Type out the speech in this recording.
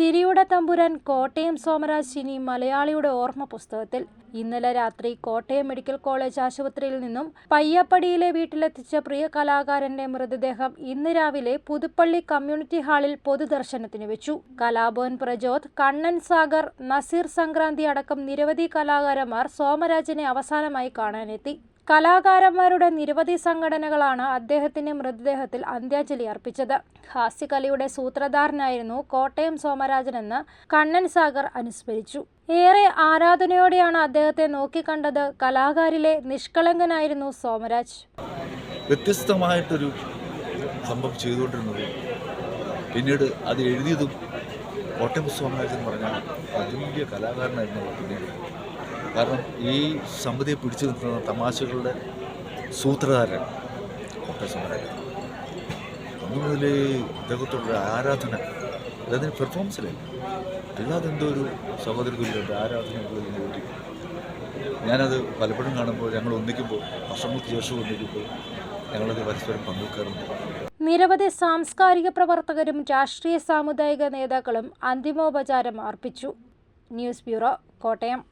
ചിരിയുടെ തമ്പുരാൻ കോട്ടയം സോമരാജ് ഇനി മലയാളിയുടെ ഓർമ്മ പുസ്തകത്തിൽ. ഇന്നലെ രാത്രി കോട്ടയം മെഡിക്കൽ കോളേജ് ആശുപത്രിയിൽ നിന്നും പയ്യപ്പടിയിലെ വീട്ടിലെത്തിച്ച പ്രിയ കലാകാരന്റെ മൃതദേഹം ഇന്ന് രാവിലെ പുതുപ്പള്ളി കമ്മ്യൂണിറ്റി ഹാളിൽ പൊതുദർശനത്തിന് വെച്ചു. കലാഭവൻ പ്രജോത് കണ്ണൻ സാഗർ നസീർ സംക്രാന്തി അടക്കം നിരവധി കലാകാരന്മാർ സോമരാജിനെ അവസാനമായി കാണാനെത്തി. കലാകാരന്മാരുടെ നിരവധി സംഘടനകളാണ് അദ്ദേഹത്തിന്റെ മൃതദേഹത്തിൽ അന്ത്യാഞ്ജലി അർപ്പിച്ചത്. ഹാസ്യകലയുടെ സൂത്രധാരനായിരുന്നു കോട്ടയം സോമരാജനെന്ന് കണ്ണൻ സാഗർ അനുസ്മരിച്ചു. ഏറെ ആരാധനയോടെയാണ് അദ്ദേഹത്തെ നോക്കിക്കണ്ടത് കലാകാരിലെ നിഷ്കളങ്കനായിരുന്നു സോമരാജ്. വ്യത്യസ്തമായിട്ടൊരു സംഭവം ചെയ്തുകൊണ്ടിരുന്നത്. പിന്നീട് അത് എഴുതിയതും കോട്ടയം സോമരാജൻ പറഞ്ഞ അതുല്യ കലാകാരനായിരുന്നു പിന്നീട്. കാരണം ഈ സമിതിയെ പിടിച്ചു നിൽക്കുന്ന തമാശകളുടെ സൂത്രധാരൻ കോട്ടയം സോമരാജൻ അന്നു മുതൽ ഇദ്ദേഹത്തോടുള്ള ആരാധന അദ്ദേഹത്തിന് പെർഫോമൻസിലല്ല അല്ലാതെ എന്തോ ഒരു സഹോദര തുല്യമുണ്ട് ആരാധനകളിൽ കൂടി. ഞാനത് പലപ്പോഴും കാണുമ്പോൾ ഞങ്ങൾ ഒന്നിക്കുമ്പോൾ വർഷങ്ങൾക്ക് ശേഷം ഒന്നിക്കുമ്പോൾ ഞങ്ങളത് പരസ്പരം പങ്കുവെക്കാറുണ്ട്. നിരവധി സാംസ്കാരിക പ്രവർത്തകരും രാഷ്ട്രീയ സാമുദായിക നേതാക്കളും അന്തിമോപചാരം അർപ്പിച്ചു. News bureau Kottayam.